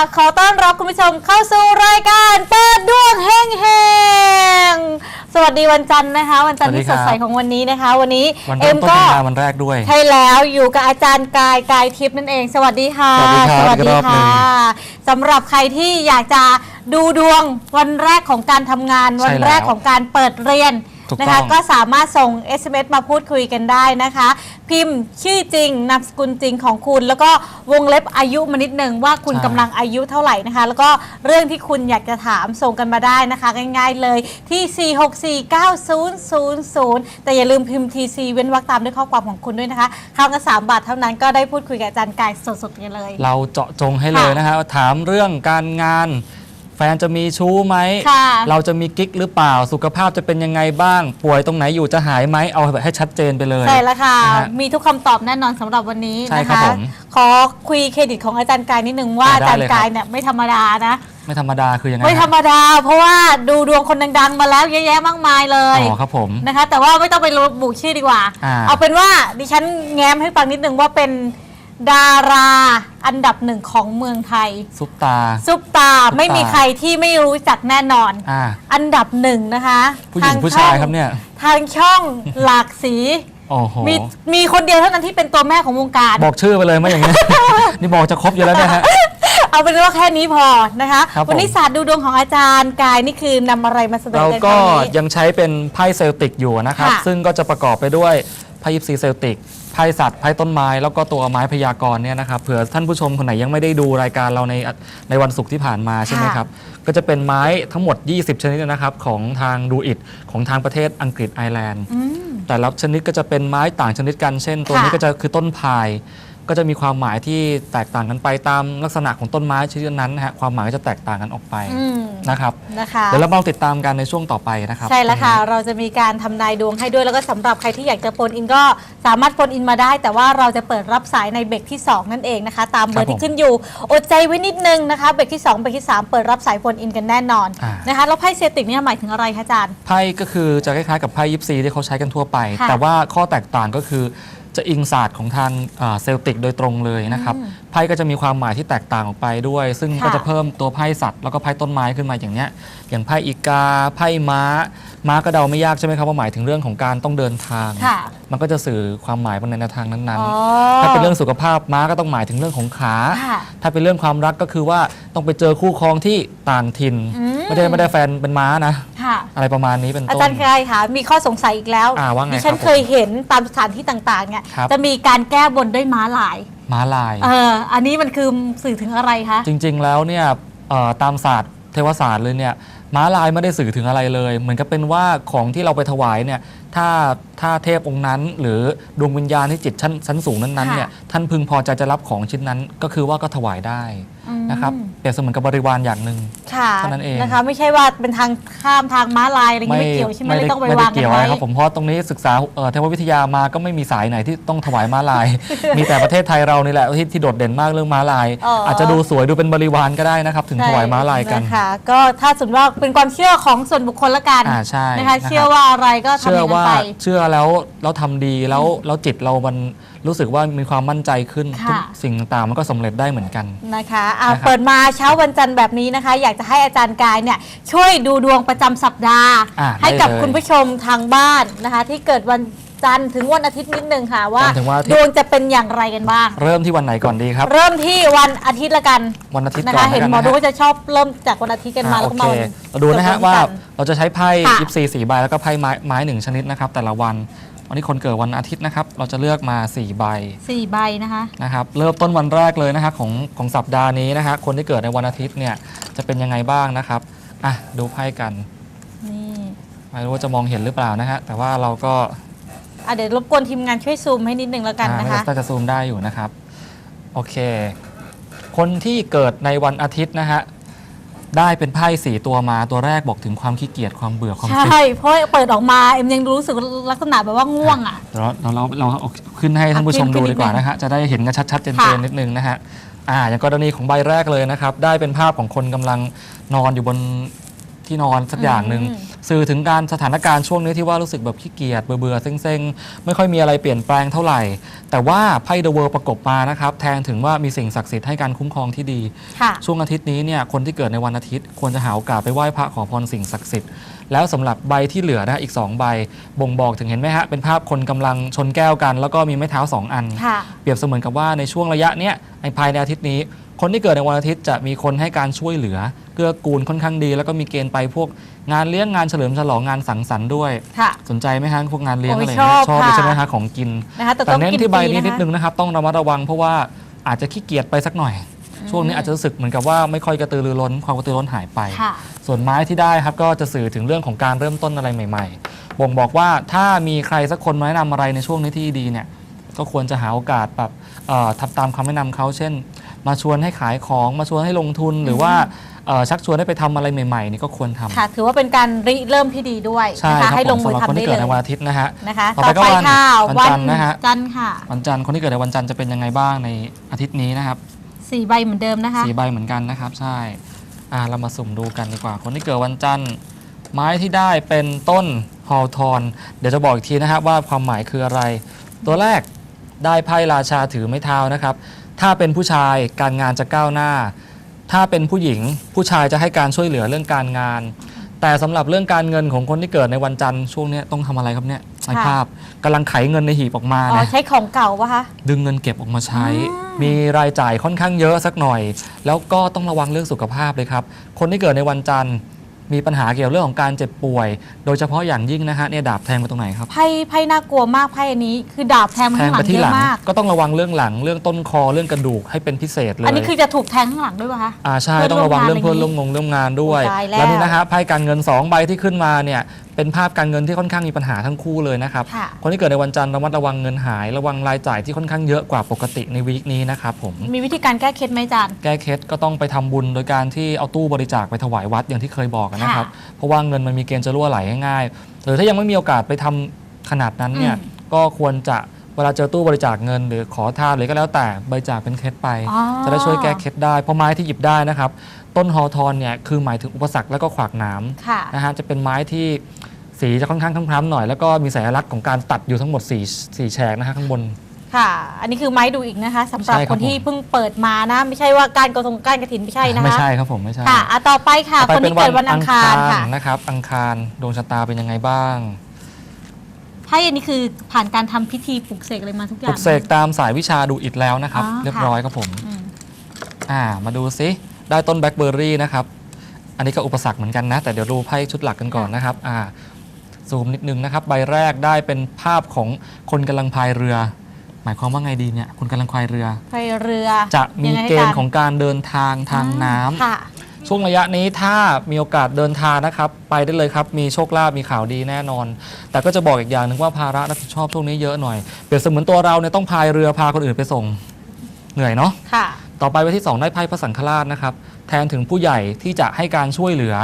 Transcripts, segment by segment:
สวัสดีค่ะขอต้อนรับคุณผู้ชมเข้าสู่รายการเปิดดวงเฮงเฮงสวัสดีวันจันทร์นะคะ วันจันทร์ที่สวัสสดดีใสครับของวันนี้นะคะ วันนี้วันเอ็เริ่มมต้นก็ทำงานวันแรกด้วย ใช่แล้วอยู่กับอาจารย์กายกายทิพย์นั่นเอง สวัสดีค่ะสวัสดีครับสวัสดีอีกรอบหนึ่ค่ะงสำหรับใครที่อยากจะดูดวงวันแรกของการทำงานวันใช่แล้วแรกของการเปิดเรียน ถูกนะต้คะอง ก็สามารถส่ง SMS มาพูดคุยกันได้นะคะ พิมพ์ชื่อจริงนามสกุลจริงของคุณ แล้วก็วงเล็บอายุมานิดหนึ่งว่าคุณใช่ กำลังอายุเท่าไหร่นะคะ แล้วก็เรื่องที่คุณอยากจะถามส่งกันมาได้นะคะ ง่ายๆเลยที่ 4649000 แต่อย่าลืมพิมพ์ TC เว้นวรรคตามด้วยข้อความของคุณด้วยนะคะครั้งละ3บาทเท่านั้นก็ได้พูดคุยกับอาจารย์กายสดๆกันเลย เราเจาะจงให้เลยนะฮะถามเรื่องการงานแฟนจะมีชู้ไหม ค่ะเราจะมีกิ๊กหรือเปล่า สุขภาพจะเป็นยังไงบ้าง ป่วยตรงไหนอยู่จะหายไหม เอาแบบให้ชัดเจนไปเลย ใช่แล้วค่ะ นะฮะมีทุกคำตอบแน่นอนสำหรับวันนี้ใช่นะครัคะ บผมขอคุยเครดิตของอาจารย์กายนิดนึงว่าได้อาจารย์เลยครับ กายเนี่ยไม่ธรรมดานะ ไม่ธรรมดาคือยังไงไม่ธรรมดา เพราะว่าดูดวงคนดัง ๆ มาแล้วเยอะแยะมากมายเลยอ๋อครับผม นะคะ แต่ว่าไม่ต้องไประบุชื่อดีกว่า อ่าเอาเป็นว่าดิฉันแง้มให้ฟังนิดนึงว่าเป็น ดาราอันดับหนึ่งของเมืองไทยซุปตาซุปตา ซุปตาไม่มีใครที่ไม่รู้จักแน่นอน อ่า อันดับหนึ่งนะคะผู้หญิงทผู้ชายช่องครับเนี่ย ทางช่องหลากสี โอ้โห มีมีคนเดียวเท่านั้นที่เป็นตัวแม่ของวงการ บอกชื่อไปเลยไหมอย่างเงี้ยนี่บอกจะครบอยู่แล้วเนี่ยฮะ เอาเป็นว่าแค่นี้พอนะคะ ครับผม วันนี้ศาสตร์ดูดวงของอาจารย์กายนี่คือนำอะไรมาแสดงเราในคก็รั้งนี้ ยังใช้เป็นไพ่เซลติกอยู่นะครับ ค่ะ ซึ่งก็จะประกอบไปด้วย ไพ่ยิปซีเซลติกไพ่สัตว์ไพ่ต้นไม้แล้วก็ตัวไม้พยากรณ์เนี่ยนะครับเผื่อท่านผู้ชมคนไหนยังไม่ได้ดูรายการเราในในวันศุกร์ที่ผ่านมาใช่ไหมครับ ก็จะเป็นไม้ทั้งหมด 20 ชนิดนะครับของทางดูอิดของทางประเทศอังกฤษไอร์แลนด์อืมแต่ละชนิดก็จะเป็นไม้ต่างชนิดกันเช่น ตัวนี้ค่ะก็จะคือต้นพาย ก็จะมีความหมายที่แตกต่างกันไปตามลักษณะของต้นไม้ชนิดนั้นนะฮะความหมายก็จะแตกต่างกันออกไปอืมนะครับนะคะเดี๋ยวเรามาลองติดตามกันในช่วงต่อไปนะครับใช่แล้วค่ะตรงนี้เราจะมีการทำนายดวงให้ด้วยแล้วก็สำหรับใครที่อยากจะโฟนอินก็สามารถโฟนอินมาได้ แต่ว่าเราจะเปิดรับสายในเบรกที่ 2 นั่นเองนะคะ ตามเบอร์ครับผมที่ขึ้นอยู่ อดใจไว้นิดนึงนะคะเบรกที่2เบรกที่ 3 เปิดรับสายโฟนอินกันแน่นอนอ่า นะคะแล้วไพ่เซติกเนี่ยหมายถึงอะไรคะอาจารย์ ไพ่ก็คือจะคล้ายๆกับไพ่ยิปซีที่เขาใช้กันทั่วไป ค่ะแต่ว่าข้อแตกต่างก็คือ จะอิงศาสตร์ของทางเซลติกโดยตรงเลยนะครับอืมไพ่ก็จะมีความหมายที่แตกต่างออกไปด้วย ซึ่งค่ะก็จะเพิ่มตัวไพ่สัตว์แล้วก็ไพ่ต้นไม้ขึ้นมาอย่างเนี้ยอย่างไพ่อีกาไพ่ม้า ม้าก็เดาไม่ยากใช่ไหมครับว่าหมายถึงเรื่องของการต้องเดินทางค่ะมันก็จะสื่อความหมายไปในแนวทางนั้นอ๋อๆถ้าเป็นเรื่องสุขภาพม้าก็ต้องหมายถึงเรื่องของขาค่ะถ้าเป็นเรื่องความรักก็คือว่าต้องไปเจอคู่ครองที่ต่างถิ่นอืมไม่ได้ไม่ได้แฟนเป็นม้านะ ค่ะ อะไรประมาณนี้เป็นอาต้จารนย์กายค่ะมีข้อสงสัยอีกแล้วอ่าว่าไงดิฉันครับผมเคยเห็นตามสถานที่ต่างๆเนี่ยครับ จะมีการแก้บนด้วยม้าลาย ม้าลาย เอออันนี้มันคือสื่อถึงอะไรคะ จริงๆ แล้วเนี่ยเอ่อตามศาสตร์เทวศาสตร์เลยเนี่ยม้าลายไม่ได้สื่อถึงอะไรเลย เหมือนกับเป็นว่าของที่เราไปถวายเนี่ยถ้าถ้าเทพองค์นั้น หรือดวงวิญญาณที่จิตชั้นชั้นสูงนั้นๆเนี่ยท่านพึงพอใจจะรับของชิ้นนั้นก็คือว่าก็ถวายได้ อืม นะครับเปรียบเสมือนกับบริวารอย่างหนึ่งค่ะเท่านั้นเองนะคะไม่ใช่ว่าเป็นทางข้ามทางม้าลายอะไรอย่างงี้ไม่เกี่ยวใช่ไหมเลยต้องไปไม่วาได้งกัเกี่นยวอะไรไว้ครับผมเพราะตรงนี้ศึกษาเอ่อเทววิทยามาก็ไม่มีสายไหนที่ต้องถวายม้าลาย มีแต่ประเทศไทยเรานี่แหละที่ที่โดดเด่นมากเรื่องม้าลายอ๋อออาจจะดูสวยดูเป็นบริวารก็ได้นะครับ ถึงถวายม้าลายกันนะคะก็ถ้าสมมติว่าเป็นความเชื่อของส่วนบุคคลละกันอ่าใช่นะคะนะครับเชื่อว่าอะไรก็ทำอเชื่อย่างนั้นว่าไปเชื่อแล้วแล้วทำดีแล้วแล้วจิตเรามันรู้สึกว่ามีความมั่นใจขึ้นค่ะ ทุกสิ่งต่างๆมันก็สำเร็จได้เหมือนกัน นะคะอ่านะครับ เปิดมาเช้าวันจันทร์แบบนี้นะคะ อยากจะให้อาจารย์กายเนี่ยช่วยดูดวงประจำสัปดาห์ อ่าให้กับได้เลยคุณผู้ชมทางบ้านนะคะ ที่เกิดวันจันทร์ถึงวันอาทิตย์นิดนึงค่ะว่าจันทร์ถึงวันอาทิตย์ ดวงจะเป็นอย่างไรกันบ้าง เริ่มที่วันไหนก่อนดีครับ เริ่มที่วันอาทิตย์ละกันวันอาทิตย์นะก่อคะ นเห็นแล้วหมอกัดูนะฮะก็จะชอบเริ่มจากวันอาทิตย์กันมาอ่าแล้วโอก็เคมาวัน เราดูนะฮะเกิว่าวันจันทร์เราจะใช้ไพ่ค่ะ ยิปซีสี่ใบแล้วก็ไพ่ไม้ไม้หนึ่งชนิดนะครับแต่ละวัน วันนี้คนเกิดวันอาทิตย์นะครับ เราจะเลือกมาสี่ใบสี่ใบนะคะ นะครับ เริ่มต้นวันแรกเลยนะฮะของของสัปดาห์นี้นะฮะคนที่เกิดในวันอาทิตย์เนี่ยจะเป็นยังไงบ้างนะครับอะดูไพ่กันนี่ไม่รู้ว่าจะมองเห็นหรือเปล่านะฮะแต่ว่าเราก็อะเดี๋ยวรบกวนทีมงานช่วยซูมให้นิดนึงแล้วกันอ่านะคะน่าจะซูมได้อยู่นะครับ โอเค คนที่เกิดในวันอาทิตย์นะฮะ ได้เป็นไพ่สีตัวมาตัวแรกบอกถึงความขี้เกียจความเบื่อความใช่ฟิตเพราะเปิดออกมาเอ็มยังรู้สึกลักษณะแบบว่าง่วงอะเดี๋ยวเราเราเราเอาขึ้นให้ท่านผู้ชมขึ้ดูนขึ้นดีกว่านิดนึงนะฮะจะได้เห็นกันชัดๆเจค่ะนๆนิดนึงนะฮะอ่าอย่างกรณีของใบแรกเลยนะครับ ได้เป็นภาพของคนกำลังนอนอยู่บน ที่นอนสักอย่างหนึ่งอืมสื่อถึงการสถานการณ์ช่วงนี้ที่ว่ารู้สึกแบบขี้เกียจเบื่อๆเซ็งๆ ไม่ค่อยมีอะไรเปลี่ยนแปลงเท่าไหร่ แต่ว่าไพ่เดอะเวิร์ประกบมานะครับแทนถึงว่ามีสิ่งศักดิ์สิทธิ์ให้การคุ้มครองที่ดีค่ะช่วงอาทิตย์นี้เนี่ยคนที่เกิดในวันอาทิตย์ ควรจะหาโอกาสไปไหว้พระขอพรสิ่งศักดิ์สิทธิ์แล้วสำหรับใบที่เหลือนะอีก 2 ใบ บ่งบอกถึงเห็นไหมฮะ เป็นภาพคนกำลังชนแก้วกัน แล้วก็มีไม้เท้า 2 อันค่ะเปรียบเสมือนกับว่าในช่วงระยะเนี้ยในภายในอาทิตย์นี้ คนที่เกิดในวันอาทิตย์จะมีคนให้การช่วยเหลือ เกื้อกูลค่อนข้างดี แล้วก็มีเกณฑ์ไปพวกงานเลี้ยงงานเฉลิมฉลองงานสังสรรค์ด้วย ค่ะสนใจไหมฮะพวกงานเลี้ยงโอ้ยอะไรอย่างเงี้ยชอบชอบเลยค่ะ ใช่ไหมฮะของกิน นะคะแต่แต่ต้องเน้นกินที่ใบฟรีนี้นะนิดนึคะงนะครับ ต้องระมัดระวังเพราะว่าอาจจะขี้เกียจไปสักหน่อย ช่วงนี้อาจจะรู้สึกเหมือนกับว่าไม่ค่อยกระตือรือร้นความกระตือรือร้นหายไป ค่ะ ส่วนไม้ที่ได้ครับก็จะสื่อถึงเรื่องของการเริ่มต้นอะไรใหม่ๆ บ่งบอกว่าถ้ามีใครสักคนมาแนะนำอะไรในช่วงนี้ที่ดีเนี่ย ก็ควรจะหาโอกาสแบบเอ่อทำตามคำแนะนำเขาเช่น มาชวนให้ขายของมาชวนให้ลงทุนหรือว่าเอ่อชักชวนให้ไปทำอะไรใหม่ๆนี่ก็ควรทำค่ะ ถือว่าเป็นการริเริ่มที่ดีด้วยใช่นะครัคะบให้ผลงมมืสำอหรับคนทำที่ได้เกิดเลในยวันอาทิตย์นะฮะ นะคะ ต่อไปก็วันค่ะวันจันทร์นะฮะ จันทร์ค่ะวันจันทร์คนที่เกิดในวันจันทร์จะเป็นยังไงบ้างในอาทิตย์นี้นะครับสี่ใบเหมือนเดิมนะคะ สีใบเหมือนกันนะครับใช่อ่าเรามาสุ่มดูกันดีกว่า คนที่เกิดวันจันทร์ไม้ที่ได้เป็นต้นฮอลทอนเดี๋ยวจะบอกอีกทีนะครับว่าความหมายคืออะไร ตัวแรกได้ไพ่ราชาถือไม้เท้านะครับ ถ้าเป็นผู้ชายการงานจะก้าวหน้า ถ้าเป็นผู้หญิงผู้ชายจะให้การช่วยเหลือเรื่องการงาน แต่สำหรับเรื่องการเงินของคนที่เกิดในวันจันทร์ช่วงเนี้ยต้องทำอะไรครับเนี่ยในค่ะภาพกำลังไขเงินในหีบออกมาอ๋อนะใช้ของเก่าปะคะดึงเงินเก็บออกมาใช้อ่ามีมีรายจ่ายค่อนข้างเยอะสักหน่อย แล้วก็ต้องระวังเรื่องสุขภาพเลยครับ คนที่เกิดในวันจันทร์ มีปัญหาเกี่ยวกับเรื่องของการเจ็บป่วย โดยเฉพาะอย่างยิ่งนะฮะเนี่ยดาบแทงไปตรงไหนครับไพ่ไพ่น่ากลัวมากไพ่อันนี้ คือดาบแทงมาแทข้างงหลัไปงที่เยหลัอะงมาก ก็ต้องระวังเรื่องหลังเรื่องต้นคอเรื่องกระดูกให้เป็นพิเศษเลย อันนี้คือจะถูกแทงข้างหลังด้วยปะคะอ่าใช่เพื่อนต้องระวังร่วมงานเรื่องเพื่อนอะไรร่วมงงเรื่องงานด้วยโอ้ตายแล้วแล้วนี่นะฮะไพ่การเงินสองใบที่ขึ้นมาเนี่ย เป็นภาพการเงินที่ค่อนข้างมีปัญหาทั้งคู่เลยนะครับ ค่ะ คนที่เกิดในวันจันทร์ระมัดระวังเงินหาย ระวังรายจ่ายที่ค่อนข้างเยอะกว่าปกติในวีคนี้นะครับผม มีวิธีการแก้เคล็ดไหมอาจารย์ แก้เคล็ดก็ต้องไปทำบุญโดยการที่เอาตู้บริจาคไปถวายวัดอย่างที่เคยบอกนะครับ เพราะว่าเงินมันมีเกณฑ์จะรั่วไหลง่ายๆหรือถ้ายังไม่มีโอกาสไปทำขนาดนั้นเนี่ยอืม ก็ควรจะเวลาเจอตู้บริจาคเงิน หรือขอทานหรือก็แล้วแต่บริจาคเป็นเคล็ดไป อ๋อจะได้ช่วยแก้เคล็ดได้เพราะไม้ที่หยิบได้นะครับ ต้นฮอทอนเนี่ยคือหมายถึงอุปสรรคแล้วก็ขวากหนามค่ะ นะฮะจะเป็นไม้ที่ สีจะค่อนข้างคล้ำๆหน่อย แล้วก็มีสัญลักษณ์ของการตัดอยู่ทั้งหมด4่แฉกนะฮะข้างบน ค่ะ อันนี้คือไม้ดูอีกนะคะสำหรับใช่ครับคนที่ผม เพิ่งเปิดมานะ ไม่ใช่ว่าการกระทงการกระถินไม่ใช่นะคะไม่ใช่ครับผมไม่ใช่ค่ะอะต่อไปค่ะต่อคนไปที่เกิดวันอังคารค่ะนะครับ อังคารดวงชะตาเป็นยังไงบ้างไพ่อันนี้คือผ่านการทำพิธีปลุกเสกอะไรมาทุกอปย่าง ลุกเสกตามสายวิชาดูอิดแล้วนะครับ อ๋อเรียบร้อยครับผม อืมอ่ามาดูซิได้ต้นแบล็คเบอร์รี่นะครับ อันนี้ก็อุปสรรคเหมือนกันนะ แต่เดี๋ยวดูไพ่ชุดหลักกันก่อนนะครับอ่า ซูมนิดนึงนะครับ ใบแรกได้เป็นภาพของคนกำลังพายเรือ หมายความว่าไงดีเนี่ยคุณกำลังพายเรือไฟเรือจะมียังไงเกณฑ์าจาของการเดินทางทางน้ำค่ะช่วงระยะนี้ถ้ามีโอกาสเดินทางนะครับ ไปได้เลยครับ มีโชคลาภมีข่าวดีแน่นอน แต่ก็จะบอกอีกอย่างหนึ่งว่าภาระรับผิดชอบช่วงนี้เยอะหน่อยเปรียบเสมือนตัวเราเนี่ยต้องพายเรือพาคนอื่นไปส่ง เหนื่อยเนาะค่ะ ต่อไปใบที่ 2 ได้ไพ่พระสังฆราชนะครับ แทนถึงผู้ใหญ่ที่จะให้การช่วยเหลือ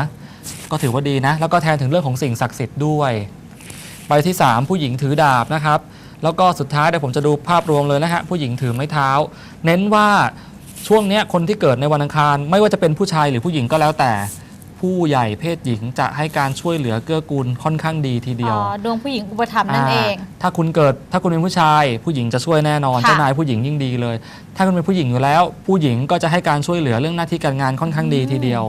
ก็ถือว่าดีนะ แล้วก็แทนถึงเรื่องของสิ่งศักดิ์สิทธิ์ด้วย ใบที่ 3 ผู้หญิงถือดาบนะครับ แล้วก็สุดท้ายเดี๋ยวผมจะดูภาพรวมเลยนะฮะผู้หญิงถือไม้เท้า เน้นว่าช่วงเนี้ยคนที่เกิดในวันอังคาร ไม่ว่าจะเป็นผู้ชายหรือผู้หญิงก็แล้วแต่ผู้ใหญ่เพศหญิงจะให้การช่วยเหลือเกื้อกูลค่อนข้างดีทีเดียวอ๋อดวงผู้หญิงอุปถัมภ์นั่นเองาถ้าคุณเกิดถ้าคุณเป็นผู้ชาย ผู้หญิงจะช่วยแน่นอนค่ะเจ้านายผู้หญิงยิ่งดีเลย ถ้าคุณเป็นผู้หญิงอยู่แล้ว ผู้หญิงก็จะให้การช่วยเหลือเรื่องหน้าที่การงานค่อนข้างดีทีเดียว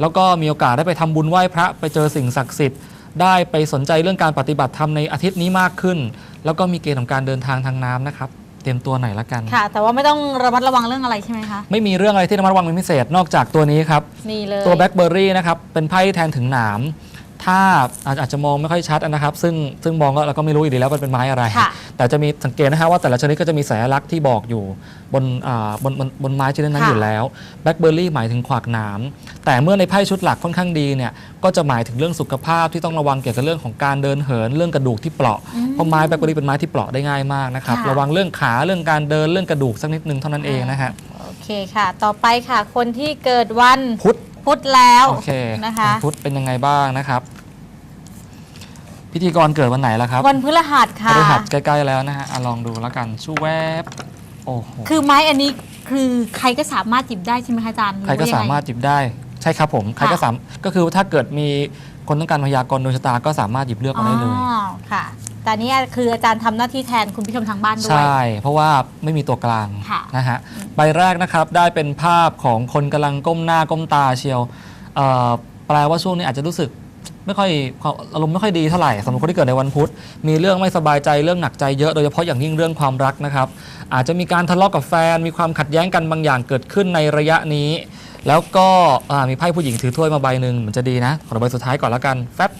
แล้วก็มีโอกาสได้ไปทำบุญไหว้พระไปเจอสิ่งศักดิ์สิทธิ์ ได้ไปสนใจเรื่องการปฏิบัติธรรมในอาทิตย์นี้มากขึ้น แล้วก็มีเกณฑ์ของการเดินทางทางน้ำนะครับเตรียมตัวหน่อยละกันค่ะ แต่ว่าไม่ต้องระมัดระวังเรื่องอะไรใช่ไหมคะไม่มีเรื่องอะไรที่ระมัดระวังเป็นพิเศษนอกจากตัวนี้ครับนี่เลยตัวแบล็คเบอร์รี่นะครับเป็นไพ่แทนถึงหนาม ถ้าอาจอาจจะมองไม่ค่อยชัดนะครับ ซึ่งซึ่งมองก็เราก็ไม่รู้อยู่ดีแล้วมันเป็นไม้อะไร ค่ะ แต่จะมีสังเกตนะฮะว่าแต่ละชนิดก็จะมีสัญลักษณ์ที่บอกอยู่บนอ่าบนบนบนไม้ชนิดนั้นค่ะ อยู่แล้วแบล็คเบอร์รี่หมายถึงขวากหนามแต่เมื่อในไพ่ชุดหลักค่อนข้างดีเนี่ยก็จะหมายถึงเรื่องสุขภาพที่ต้องระวังเกี่ยวกับเรื่องของการเดินเหินเรื่องกระดูกที่เปราะอืมเพราะไม้แบล็คเบอร์รี่เป็นไม้ที่เปราะได้ง่ายมากนะครับค่ะ ระวังเรื่องขาเรื่องการเดินเรื่องกระดูกสักนิดนึงเท่านั้นเองนะฮะโอเคค่ะ ต่อไปค่ะ คนที่เกิดวันพุธ พุธแล้วโอเคนะคะวันพุธเป็นยังไงบ้างนะครับ พิธีกรเกิดวันไหนแล้วครับ วันพฤหัสพค่ะฤหัสใกล้ๆแล้วนะฮะอะลองดูแล้วกันชูแวบโอ้โหคือไม้อันนี้คือใครก็สามารถจิบได้ใช่ไหมคะอาจารย์ใครก็หอว่สามารถยังไจิบได้ใช่ครับผมใครก็สามก็คือถ้าเกิดมีคนต้องการพยากรณ์ดวงชะตาก็สามารถหยิบเลือกมาได้เลยอ๋อค่ะ แต่นี่คืออาจารย์ทำหน้าที่แทนคุณผู้ชมทางบ้านด้วย ใช่ เพราะว่าไม่มีตัวกลางค่ะนะฮะใบแรกนะครับได้เป็นภาพของคนกำลังก้มหน้าก้มตาเชียวเอ่อแปลว่าช่วงนี้อาจจะรู้สึกไม่ค่อยความอารมณ์ไม่ค่อยดีเท่าไหร่สำหรับคนที่เกิดในวันพุธ มีเรื่องไม่สบายใจเรื่องหนักใจเยอะโดยเฉพาะอย่างยิ่งเรื่องความรักนะครับ อาจจะมีการทะเลาะกับแฟน มีความขัดแย้งกันบางอย่างเกิดขึ้นในระยะนี้ แล้วก็อ่ามีไพ่ผู้หญิงถือถ้วยมาใบหนึ่งเหมือนจะดีนะ ขอใบสุดท้ายก่อนแล้วกันแฟบ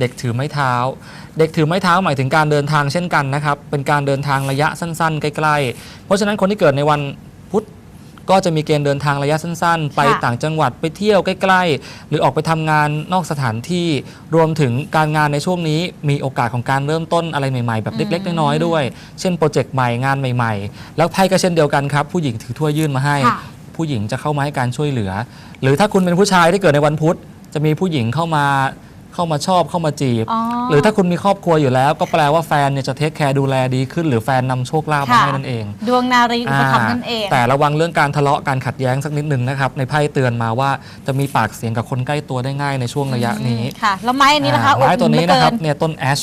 เด็กถือไม้เท้า เด็กถือไม้เท้าหมายถึงการเดินทางเช่นกันนะครับ เป็นการเดินทางระยะสั้นๆ ใกล้ๆ เพราะฉะนั้นคนที่เกิดในวันพุธก็จะมีเกณฑ์เดินทางระยะสั้น ๆ ไปต่างจังหวัดไปเที่ยวใกล้ๆ หรือออกไปทำงานนอกสถานที่ รวมถึงการงานในช่วงนี้มีโอกาสของการเริ่มต้นอะไรใหม่ๆ แบบเล็กๆ น้อยๆ ด้วย เช่นโปรเจกต์ใหม่งานใหม่ๆ แล้วไพ่ก็เช่นเดียวกันครับ ผู้หญิงถือถ้วยยื่นมาให้ค่ะผู้หญิงจะเข้ามาให้การช่วยเหลือ หรือถ้าคุณเป็นผู้ชายที่เกิดในวันพุธจะมีผู้หญิงเข้ามา เข้ามาชอบเข้ามาจีบ อ๋อ หรือถ้าคุณมีครอบครัวอยู่แล้ว ก็แปลว่าแฟนเนี่ยจะเทคแคร์ดูแลดีขึ้น หรือแฟนนำโชคลาภมาค่ะ ให้นั่นเอง ดวงนารีอุปถัมภ์นั่นเอง แต่ระวังเรื่องการทะเลาะการขัดแย้งสักนิดหนึ่งนะครับ ในไพ่เตือนมาว่าจะมีปากเสียงกับคนใกล้ตัวได้ง่ายในช่วงระยะนี้ค่ะ แล้วไม้อันนี้นะคะอ่าไม้ตัวนี้อุดหนะครับเหลือเกิเนี่ยต้นแอช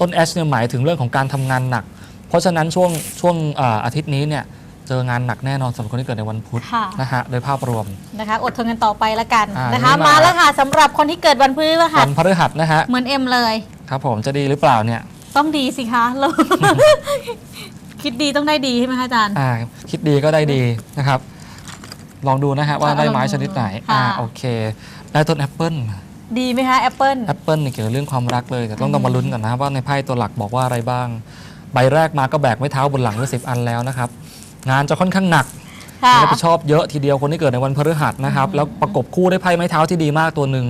ต้นแอชเนี่ยหมายถึงเรื่องของการทำงานหนัก เพราะฉะนั้นช่วงช่วงอ่าอาทิตย์นี้เนี่ย เจองานหนักแน่นอนสำหรับคนที่เกิดในวันพุธค่ะ นะฮะโดยภาพรวม นะคะ อดทนกันต่อไปละกันอ่านะคะ นี่มา มาแล้วค่ะสำหรับคนที่เกิดวันพฤหัวัสนพฤหัสนะฮะเหมือนเอ็มเลย ครับผมจะดีหรือเปล่าเนี่ยต้องดีสิคะเรา คิดดีต้องได้ดีใช่ไหมคะอาจารย์ อ่าคิดดีก็ได้ดีนะครับ ลองดูนะฮะว่าได้ไม้ชนิดไหนค่ะอ่าโอเค ได้ต้นแอปเปิลดีไหมคะแอปเปิล แอปเปิลเนี่ยเกี่ยวกับเรื่องความรักเลยแต่ต้องต้องมาลุ้นก่อนนะครับว่าในไพ่ตัวหลักบอกว่าอะไรบ้าง ใบแรกมาก็แบกไม้เท้าบนหลังไว้สิบอันแล้วนะครับ งานจะค่อนข้างหนักค่ะรับผิดชอบเยอะทีเดียวคนที่เกิดในวันพฤหัสนะครับ แล้วประกบคู่ด้วยไพ่ไม้เท้าที่ดีมากตัวหนึ่ง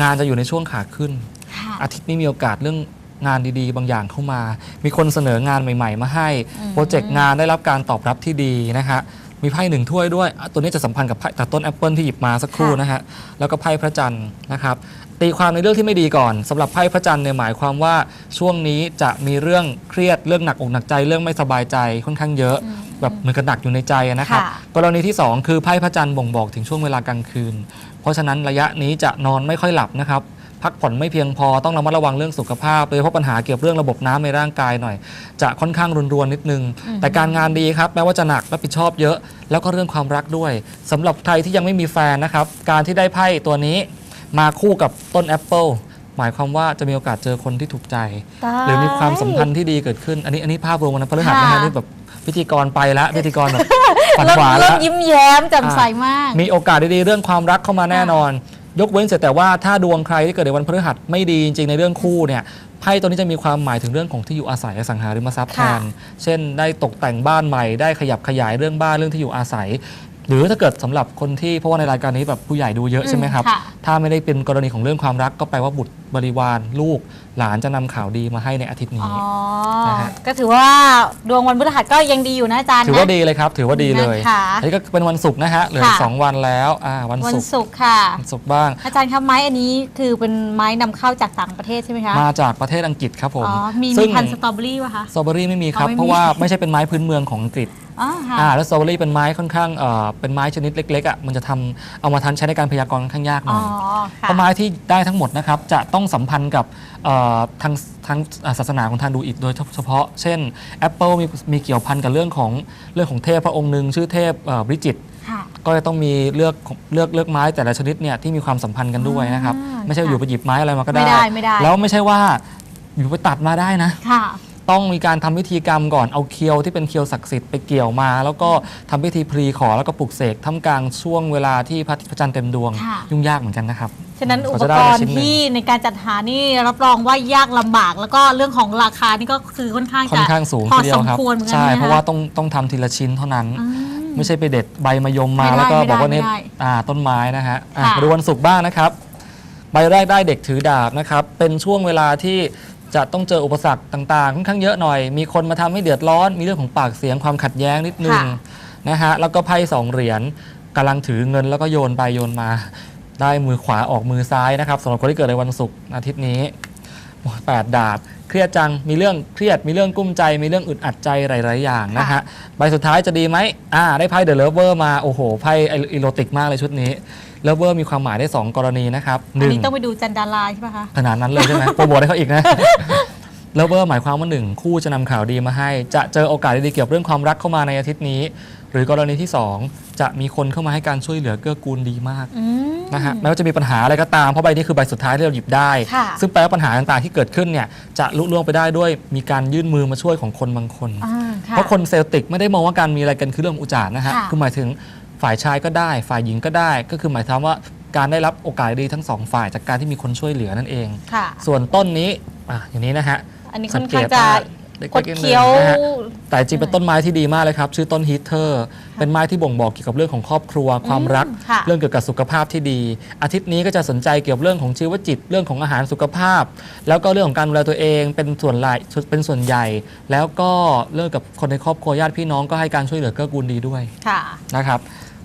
งานจะอยู่ในช่วงขาขึ้นค่ะอาทิตย์นี้มีโอกาสเรื่องงานดีๆ บางอย่างเข้ามา มีคนเสนองานใหม่ ๆ มาให้อืมโปรเจกต์งานได้รับการตอบรับที่ดีนะฮะ มีไพ่หนึ่งถ้วยด้วยอะตัวนี้จะสัมพันธ์กับไพ่กับต้นแอปเปิลที่หยิบมาสักครู่นะฮะแล้วก็ไพ่พระจันทร์นะครับ ตีความในเรื่องที่ไม่ดีก่อนสำหรับไพ่พระจันทร์เนี่ยหมายความว่าช่วงนี้จะมีเรื่องเครียดเรื่องหนักอกหนักใจเรื่องไม่สบายใจค่อนข้างเยอะอืมแบบเหมือนกับหนักอยู่ในใจอะนะครับค่ะ กรณีที่2คือไพ่พระจันทร์บ่งบอกถึงช่วงเวลากลางคืน เพราะฉะนั้นระยะนี้จะนอนไม่ค่อยหลับนะครับ พักผ่อนไม่เพียงพอต้องระมัดระวังเรื่องสุขภาพโดยเฉพาะปัญหาเกี่ยวกับเรื่องระบบน้ำในร่างกายหน่อย จะค่อนข้างรุนรวนนิดนึงอืมแต่การงานดีครับแม้ว่าจะหนักรับผิดชอบเยอะ แล้วก็เรื่องความรักด้วยสำหรับใครที่ยังไม่มีแฟนนะครับ การที่ได้ไพ่ตัวนี้ มาคู่กับต้นแอปเปิลหมายความว่าจะมีโอกาสเจอคนที่ถูกใจตายหรือมีความสัมพันธ์ที่ดีเกิดขึ้น อันนี้อันนี้ภาพรวมวันพฤหัสนะฮะค่ะนี่แบบพิธีกรไปแล้วพิธีกรแบบฝันเริ่มหวานเริ่แล้มวยิ้มแย้มแจ่มใสมาก มีโอกาสดีๆเรื่องความรักเข้ามาแน่นอน ยกเว้นเสียแต่ว่าถ้าดวงใครที่เกิดในวันพฤหัสไม่ดีจริงๆในเรื่องคู่เนี่ยไพ่ตัวนี้จะมีความหมายถึงเรื่องของที่อยู่อาศัยอสังหาริมทรัพย์แทค่ะนเช่น ได้ตกแต่งบ้านใหม่ ได้ขยับขยายเรื่องบ้านเรื่องที่อยู่อาศัย หรือถ้าเกิดสำหรับคนที่เพราะว่าในรายการนี้แบบผู้ใหญ่ดูเยอะใช่ไหมครับค่ะถ้าไม่ได้เป็นกรณีของเรื่องความรักก็แปลว่าบุตรบริวารลูกหลานจะนำข่าวดีมาให้ในอาทิตย์อ๋นี้อนะฮะ ก็ถือว่าดวงวันพฤหัสก็ยังดีอยู่นะอาจารย์ถือว่านะ ดีเลยครับ ถือว่าดีเลยนะคะอันนี้ก็เป็นวันศุกร์นะฮะเหลือค่ะ สองวันแล้วอ่าวันวันศุกร์ศุกร์ค่ะ วันศุกร์บ้าง อาจารย์ครับไม้อันนี้คือเป็นไม้นำเข้าจากต่างประเทศใช่ไหมคะมาจากประเทศอังกฤษครับผมอ๋อมีซึ่มีงพันธุ์สตรอเบอรี่ป่ะคะ สตรอเบอรี่ไม่มีครับ อ๋อไม่มี เพราะว่าไม่ใช่เป็นไม้พื้นเมืองของอังกฤษอ๋อค่ะ อ่าแล้วสตรอเบอรี่เป็นไม้ค่อนข้างเอ่อเป็นไม้ชนิดเล็กๆอะมันจะทำเอามาทันใช้ในการพยากรณ์ค่อนข้างยากหอ๋น่ออย ค่ะ เพราะไม้ที่ได้ทั้งหมดนะครับจะต้องสัมพันธ์กับเอ่อทางทางอ่าศาสนาของทางดูอิฐโดยเฉพาะ เช่น Apple มีมีเกี่ยวพันกับเรื่องของเรื่องของเทพพระองค์หนึ่งชื่อเทพบริจิตค่ะก็จะต้องมีเลือกเลือกเลือกไม้แต่ละชนิดเนี่ยที่มีความสัมพันธ์กันด้วยนะครับอ่าไม่ใช่อยู่ไปหยิบไม้อะไรมาก็ไม่ได้ไม่ได้ แล้วไม่ใช่ว่าอยู่ไปตัดมาได้นะค่ะ ต้องมีการทำพิธีกรรมก่อนเอาเคียวที่เป็นเคียวศักดิ์สิทธิ์ไปเกี่ยวมา แล้วก็ทำพิธีพรีขอแล้วก็ปลุกเสกท่ามกลางช่วงเวลาที่พระอาทิตย์พระจันทร์เต็มดวงค่ะยุ่งยากเหมือนกันนะครับฉะนั้นอุกว่าปจะได้กรมาณ์ชิ้นหนึ่งที่ในการจัดหานี่รับรองว่ายากลำบาก แล้วก็เรื่องของราคานี่ก็คือค่อนข้างค่อจะนข้างสูงพอทีเดียสวมครับควรเหมือนกันใช่นคเพราะว่าต้องต้องทำทีละชิ้นเท่านั้นอืมไม่ใช่ไปเด็ดใบมะยมมาไม่ได้แล้วก็บอกว่าไม่เนี่ได้ยอ่าต้นไม้นะฮะอะค่ะมาดูวันศุกร์บ้างนะครับ ใบแรกได้เด็กถือดาบนะครับ เป็นช่วงเวลาที่ จะต้องเจออุปสรรคต่างๆ ค่อนข้างเยอะหน่อย มีคนมาทำให้เดือดร้อน มีเรื่องของปากเสียงความขัดแย้งนิดนึงค่ะนะฮะ แล้วก็ไพ่สองเหรียญกำลังถือเงินแล้วก็โยนไปโยนมา ได้มือขวาออกมือซ้ายนะครับสำหรับคนที่เกิดในวันศุกร์อาทิตย์นี้ใโอ้ยแปดดาบเครียดจัง มีเรื่องเครียด มีเรื่องกุ้มใจ มีเรื่องอึดอัดใจหลายๆอย่างนะฮะ ใบสุดท้ายจะดีไหมอ่า ได้ไพ่เดอะเลเวอร์มา โอ้โห ไพ่อีโรติกมากเลยชุดนี้ เลเวอร์มีความหมายได้ 2 กรณีนะครับหอันนึ่งนี้ต้องไปดูจันดาราใช่ไหมคะ ขนาดนั้นเลยใช่ไหมโปรโมทให้เขาอีกนะ เลเวอร์หมายความว่าหนึ่งคู่จะนำข่าวดีมาให้ จะเจอโอกาสดีๆเกี่ยวกับเรื่องความรักเข้ามาในอาทิตย์นี้ หรือกรณีที่2จะมีคนเข้ามาให้การช่วยเหลือเกื้อกูลดีมาก อืม นะฮะแม้ว่าจะมีปัญหาอะไรก็ตามเพราะใบนี้คือใบสุดท้ายที่เราหยิบได้ ค่ะ ซึ่งแปลว่าปัญหาต่างๆที่เกิดขึ้นเนี่ยจะลุล่วงไปได้ด้วยมีการยื่นมือมาช่วยของคนบางคน อ่าค่ะเพราะคนเซลติกไม่ได้มองว่าการมีอะไรกันคือเรื่องอุจจาระนะฮะค่ะ คือหมายถึง ฝ่ายชายก็ได้ ฝ่ายหญิงก็ได้ ก็คือหมายความว่าการได้รับโอกาสดีทั้งสองฝ่ายจากการที่มีคนช่วยเหลือนั่นเอง ค่ะ ส่วนต้นนี้อะอย่างนี้นะฮะอันนี้ค่อนข้างจะเล็กคดๆนิดนึงเคี้ยวนะฮะแต่จริงเป็นต้นไม้ที่ดีมากเลยครับ ชื่อต้นฮีเทอร์ เป็นไม้ที่บ่งบอกเกี่ยวกับเรื่องของครอบครัว ความรักค่ะเรื่องเกี่ยวกับสุขภาพที่ดี อาทิตย์นี้ก็จะสนใจเกี่ยวกับเรื่องของชีวจิต เรื่องของอาหารสุขภาพ แล้วก็เรื่องของการดูแลตัวเอง เป็นส่วนใหญ่เป็นส่วนใหญ่ แล้วก็เรื่องกับคนในครอบครัวญาติพี่น้องก็ให้การช่วยเหลือเกื้อกูลดีด้วยค่ะนะครับ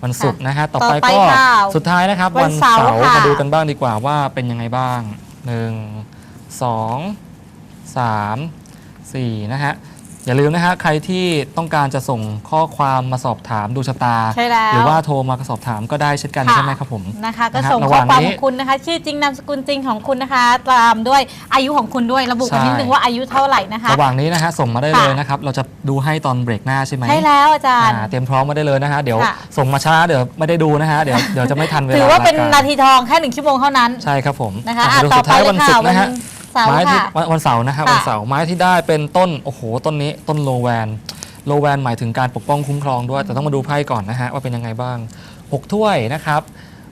วันศุกร์นะฮะต่อไปต่อไปก็ค่ะสุดท้ายนะครับ วัวันนเสาเสาร์ร์ค่ะ มาดูกันบ้างดีกว่าว่าเป็นยังไงบ้างหนึ่งสองสามสี่นะฮะ อย่าลืมนะฮะใครที่ต้องการจะส่งข้อความมาสอบถามดูชะตา ใช่แล้ว หรือว่าโทรมาสอบถามก็ได้เช่นกันค่ะใช่ไหมครับผม นะคะ ก็นะฮะส่งระหข้อว่างความนี้ของคุณนะคะ ชื่อจริงนามสกุลจริงของคุณนะคะ ตามด้วยอายุของคุณด้วยระบุกันใช่นิดนึงว่าอายุเท่าไหร่นะคะ ระหว่างนี้นะฮะส่งมาได้ค่ะเลยนะครับ เราจะดูให้ตอนเบรกหน้าใช่ไหมใช่แล้วอาจารย์อ่าเตรียมพร้อมมาได้เลยนะฮะเดี๋ยวค่ะส่งมาช้าเดี๋ยวไม่ได้ดูนะฮะเดี๋ยวเดี๋ยวจะไม่ทันเวลาถือว่าเป็นรยกรนาทีทองแค่หนึ่งชั่วโมงเท่านั้นใช่ครับผมนะคะอ่อะดูต่อสุดไปท้ายเลวันยค่ะศุกร์วันนะฮะ เสาร์ไม้ที่ค่ะ วันวันเสาร์นะฮะค่ะ วันเสาร์ไม้ที่ได้เป็นต้นโอ้โหต้นนี้ต้นโลแวนโลแวนหมายถึงการปกป้องคุ้มครองด้วย แต่ต้องมาดูไพ่ก่อนนะฮะว่าเป็นยังไงบ้างหกถ้วยนะครับ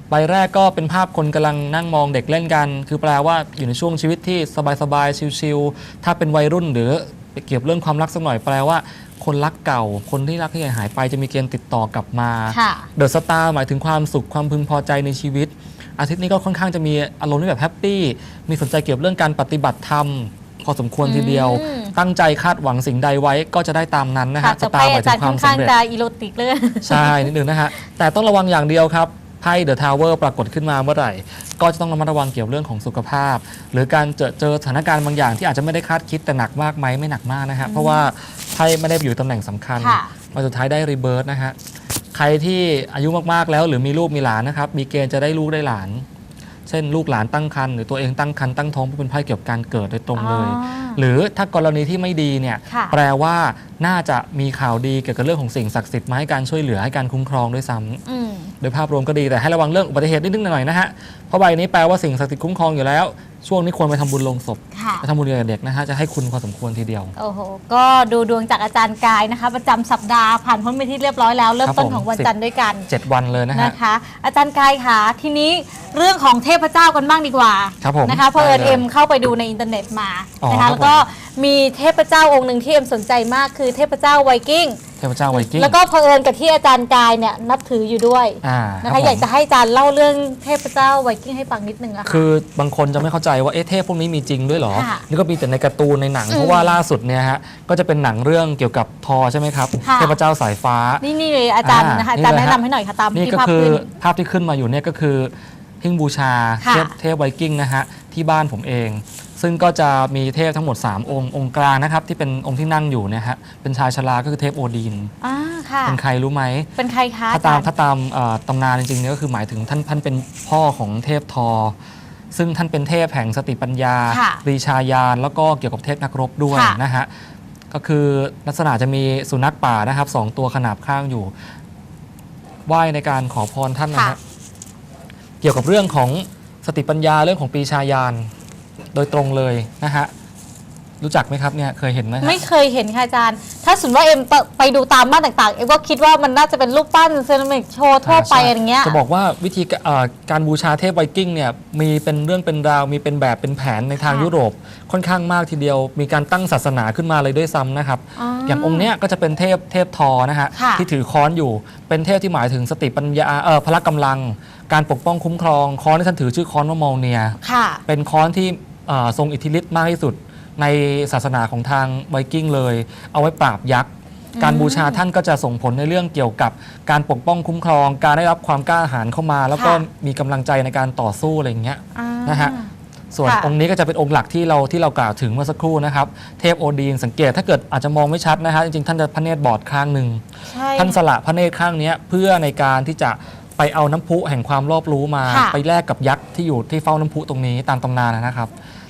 ใบแรกก็เป็นภาพคนกำลังนั่งมองเด็กเล่นกัน คือแปลว่าอยู่ในช่วงชีวิตที่สบายๆชิลๆถ้าเป็นวัยรุ่นหรือเกี่ยวกับเรื่องความรักสักหน่อยแปลว่า คนรักเก่า คนที่รักที่หายไปจะมีเกณฑ์ติดต่อกลับมา ค่ะ เดอะสตาร์หมายถึงความสุขความพึงพอใจในชีวิต อาทิตย์นี้ก็ค่อนข้างจะมีอารมณ์ที่แบบแฮปปี้ มีสนใจเกี่ยวกับเรื่องการปฏิบัติธรรมพอสมควรทีเดียวอืมตั้งใจคาดหวังสิ่งใดไว้ก็จะได้ตามนั้นนะค่ะฮะจะสไปตาร์หมาอายถึจารงย์ควาค่มอนข้างสำเร็จจะอีโรติกเลยใช่ นิดนึงนะฮะ แต่ต้องระวังอย่างเดียวครับไพ่เดอะทาวเวอร์ปรากฏขึ้นมาเมื่อไหร่ ก็จะต้องระมัดระวังเกี่ยวเรื่องของสุขภาพ หรือการเจอเจอสถานการณ์บางอย่างที่อาจจะไม่ได้คาดคิดแต่หนักมากไหมไม่หนักมากนะฮะเพราะว่าไพ่ไม่ได้อยู่ตำแหน่งสำคัญค่ะมาสุดท้ายได้รีเบิร์ตนะฮะ ใครที่อายุมากๆแล้วหรือมีลูกมีหลานนะครับ มีเกณฑ์จะได้ลูกได้หลาน เช่นลูกหลานตั้งครรภ์หรือตัวเองตั้งครรภ์ตั้งท้องเป็นไพ่เกี่ยวกับการเกิดโดยตรงเลยอ๋อหรือถ้ากรณีที่ไม่ดีเนี่ยค่ะแปลว่าน่าจะมีข่าวดีเกี่ยวกับเรื่องของสิ่งศักดิ์สิทธิ์มาให้การช่วยเหลือให้การคุ้มครองด้วยซ้ำอืมโดยภาพรวมก็ดีแต่ให้ระวังเรื่องอุบัติเหตุนิดนึงหน่อยนะฮะเพราะใบนี้แปลว่าสิ่งศักดิ์สิทธิ์คุ้มครองอยู่แล้ว ช่วงนี้ควรไปทำบุญลงศพค่ะ ไปทำบุญเกี่ยวกับเด็กนะฮะจะให้คุณพอสมควรทีเดียว โอ้โห ก็ดูดวงจากอาจารย์กายนะคะ ประจำสัปดาห์ผ่านพ้นไปที่เรียบร้อยแล้ว เริ่มครับต้นผม ของวันจันทร์ด้วยกัน7วันเลยนะฮะ นะคะ อาจารย์กายค่ะ ทีนี้เรื่องของเทพเจ้ากันบ้างดีกว่าครับผมนะคะเพอเอิญได้เลยเอ็มเข้าไปดูในอินเทอร์เน็ตมาอ๋อนะครัคะบ แล้วก็มีเทพเจ้าองค์หนึ่งที่เอ็มสนใจมากคือเทพเจ้าไวกิ้ง เทพเจ้าไวกิ้งแล้วก็เพอเอิญกับที่อาจารย์กายเนี่ยนับถืออยู่ด้วยอ่านะครัคะบอยากผมจะให้อาจารย์เล่าเรื่องเทพเจ้าไวกิ้งให้ฟังนิดนึงอะค่ะ คือบางคนจะไม่เข้าใจว่าเอ๊ะเทพพวกนี้มีจริงด้วยเหรอค่ะนี่ก็มีแต่ในการ์ตูนในหนัง อืมเพราะว่าล่าสุดเนี่ยฮะก็จะเป็นหนังเรื่องเกี่ยวกับทอใช่ไหมครับค่ะ เทพเจ้าสายฟ้า นี่นี่เลยอาจารย์อ่านนะคะนี่อาจารย์เลยแนะฮะนำให้หน่อยค่ะตามนี่ที่ก็ภาพคือขึ้น ภาพที่ขึ้นมาอยู่เนี่ยก็คือหิ้งบูชาค่ะ เทพเทพไวกิ้งนะฮะที่บ้านผมเอง ซึ่งก็จะมีเทพทั้งหมด 3 องค์องค์กลางนะครับที่เป็นองค์ที่นั่งอยู่เนี่ยฮะเป็นชายชราก็คือเทพโอดีน อ่าค่ะ เป็นใครรู้ไหม เป็นใครคะถ้าอาตาจามรย์ ถ้าตามเอ่อตำนานจริงๆเนี่ยก็คือหมายถึงท่านท่านเป็นพ่อของเทพทอ ซึ่งท่านเป็นเทพแห่งสติปัญญาค่ะปรีชาญาณแล้วก็เกี่ยวกับเทพนักรบด้วยค่ะนะฮะก็คือลักษณะจะมีสุนัขป่านะครับสองตัวขนาบข้างอยู่ไหว้ในการขอพรท่านนะค่ะฮะเกี่ยวกับเรื่องของสติปัญญาเรื่องของปรีชาญาณโดยตรงเลยนะฮะ รู้จักไหมครับเนี่ยเคยเห็นไหมฮะไม่เคยเห็นค่ะอาจารย์ ถ้าสมมติว่าเอ็มไปไปดูตามบ้านต่างๆ เอ็มก็คิดว่ามันน่าจะเป็นรูปปั้นเซรามิกโชว์ทั่วไปใช่อะไรเงี้ย จะบอกว่าวิธีกเอ่อการบูชาเทพไวกิ้งเนี่ยมีเป็นเรื่องเป็นราว มีเป็นแบบเป็นแผนในทางค่ะยุโรปค่อนข้างมากทีเดียว มีการตั้งศาสนาขึ้นมาเลยด้วยซ้ำนะครับ อ๋อออย่างองค์เนี้ยก็จะเป็นเทพเทพทอนะฮะค่ะ ที่ถือค้อนอยู่เป็นเทพที่หมายถึงสติปัญญาเอ่อพละกำลัง การปกป้องคุ้มครองค้อนที่ท่านถือชื่อค้อนว่ามอลเนีย ค่ะ เป็นค้อนที่เอ่อทรงอิทธิฤทธิ์มากที่สุด ในศาสนาของทางไวกิ้งเลย เอาไว้ปราบยักษ์การบูชาท่านก็จะส่งผลในเรื่องเกี่ยวกับการปกป้องคุ้มครอง การได้รับความกล้าหาญเข้ามา แล้วก็ค่ะมีกำลังใจในการต่อสู้อะไรอย่างเงี้ยอ่านะฮะส่วนค่ะองค์นี้ก็จะเป็นองค์หลักที่เราที่เรากล่าวถึงเมื่อสักครู่นะครับ เทพโอดีนสังเกตถ้าเกิดอาจจะมองไม่ชัดนะฮะจริงๆท่านจะพระเนตรบอดข้างหนึ่งใช่ท่านสละพระเนตรข้างเนี้ยเพื่อในการที่จะไปเอาน้ำพุแห่งความรอบรู้มาค่ะไปแลกกับยักษ์ที่อยู่ที่เฝ้าน้ำพุตรงนี้ตามตำนานนะครับ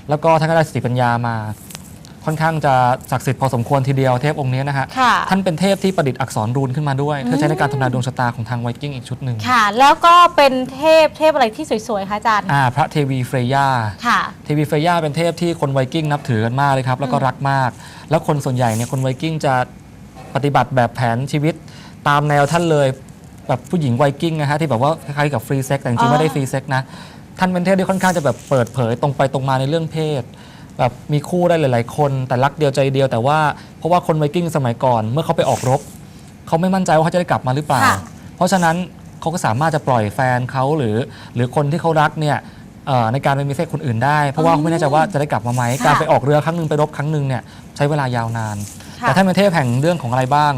แล้วก็ท่านก็ได้สติปัญญามา ค่อนข้างจะศักดิ์สิทธิ์พอสมควรทีเดียวเทพองค์นี้นะฮะค่ะ ท่านเป็นเทพที่ประดิษฐ์อักษรรูนขึ้นมาด้วย เพื่อใช้ในการทำนายดวงชะตาของทางไวกิ้งอีกชุดหนึ่งค่ะ แล้วก็เป็นเทพเทพอะไรที่สวยๆคะอาจารย์อ่าพระเทวีเฟรยาค่ะ เทวีเฟรย่าเป็นเทพที่คนไวกิ้งนับถือกันมากเลยครับ แล้วก็รักมาก แล้วคนส่วนใหญ่เนี่ยคนไวกิ้งจะปฏิบัติแบบแผนชีวิตตามแนวท่านเลยแบบผู้หญิงไวกิ้งนะฮะที่แบบว่าคล้ายๆกับฟรีเซ็กแต่จอ๋ริงๆอไม่ได้ฟรีเซ็กนะ ท่านเป็นเทพที่ค่อนข้างจะแบบเปิดเผยตรงไปตรงมาในเรื่องเพศแบบมีคู่ได้หลาย ๆ คน แต่รักเดียวใจเดียวแต่ว่าเพราะว่าคนไวกิ้งสมัยก่อน เมื่อเขาไปออกรบเขาไม่มั่นใจว่าเขาจะได้กลับมาหรือเปล่า ค่ะ เพราะฉะนั้นเขาก็สามารถจะปล่อยแฟนเขาหรือ หรือคนที่เขารักเนี่ยเอ่อในการไปมีเซ็กคนอื่นได้ เพราะว่าเขาไม่แน่ใจว่าจะได้กลับมาไหมค่ะการไปออกเรือครั้งหนึ่งไปรบครั้งหนึ่งเนี่ยใช้เวลายาวนาน ค่ะ แต่ท่านเป็นเทพแห่งเรื่องของอะไรบ้าง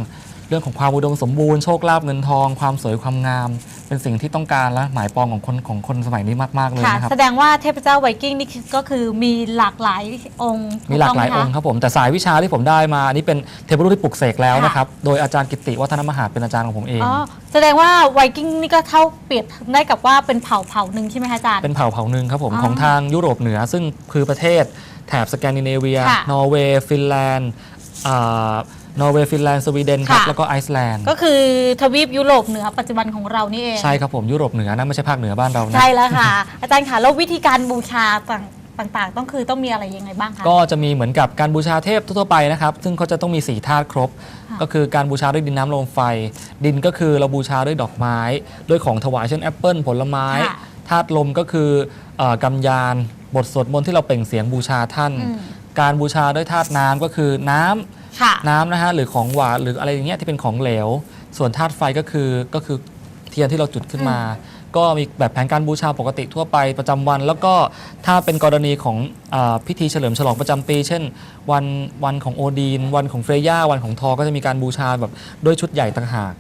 เรื่องของความอุดมสมบูรณ์โชคลาภเงินทอง ความสวยความงาม เป็นสิ่งที่ต้องการและหมายปองของคนของคนสมัยนี้มากๆเลยค่ะ นะครับ แสดงว่าเทพเจ้าไวกิ้งนี่ก็คือมีหลากหลายองค์มีหลากหลายถูองต้ค์ไมครับผมแต่สายวิชาที่ผมได้มาอันนี้เป็นเทพรูปที่ปลุกเสกแล้วค่ะ นะครับโดยอาจารย์กิตติวัฒนมหาเป็นอาจารย์ของผมเอง อ๋อแสดงว่าไวกิ้งนี่ก็เท่าเปรียบได้กับว่าเป็นเผ่าเผ่าหนึ่งใช่ไหมคะอาจารย์ เป็นเผ่าเผ่าหนึ่งครับผม อ๋อของทางยุโรปเหนือ ซึ่งคือประเทศแถบสแกนดิเนเวีย ค่ะนอร์เวย์ ฟินแลนด์อ่า นอร์เวย์ฟินแลนด์สวีเดนครับ ค่ะ แล้วก็ไอซ์แลนด์ ก็คือทวีปยุโรปเหนือปัจจุบันของเรานี่เอง ใช่ครับผมยุโรปเหนือนะไม่ใช่ภาคเหนือบ้านเรานะ ใช่แล้วค่ะ อาจารย์ค่ะแล้ววิธีการบูชาต่างต่างๆ ต้องคือต้องมีอะไรยังไงบ้างคะ ก็จะมีเหมือนกับการบูชาเทพทั่วๆไปนะครับ ซึ่งเขาจะต้องมี4ธาตุครบ ค่ะก็คือการบูชาด้วยดินน้ำลมไฟ ดินก็คือเราบูชาด้วยดอกไม้ ด้วยของถวายเช่นแอปเปิลผลไม้ค่ะธาตุลมก็คือเอ่อกำยาน บทสวดมนต์ที่เราเปล่งเสียงบูชาท่าน อืม การบูชาด้วยธาตุน้ำก็คือน้ำค่ะ น้ำนะฮะหรือของหวานหรืออะไรอย่างเงี้ยที่เป็นของเหลว ส่วนธาตุไฟก็คือก็คือเทียนที่เราจุดขึ้นมา ก็มีแบบแผนการบูชาปกติทั่วไปประจำวัน แล้วก็ถ้าเป็นกรณีของอาพิธีเฉลิมฉลองประจำปี เช่น วันวันของโอดีน วันของเฟรย่าวันของทอก็จะมีการบูชาแบบด้วยชุดใหญ่ต่างหาก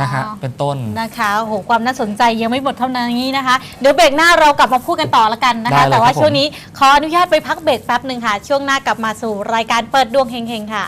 นะคะเป็นต้น นะคะโหความน่าสนใจยังไม่หมดเท่านั้นนี้นะคะ เดี๋ยวเบรกหน้าเรากลับมาพูดกันต่อละกันนะคะแต่ว่าช่วงนี้ขออนุญาตไปพักเบรกแป๊บหนึ่งค่ะ ช่วงหน้ากลับมาสู่รายการเปิดดวงเฮงๆค่ะ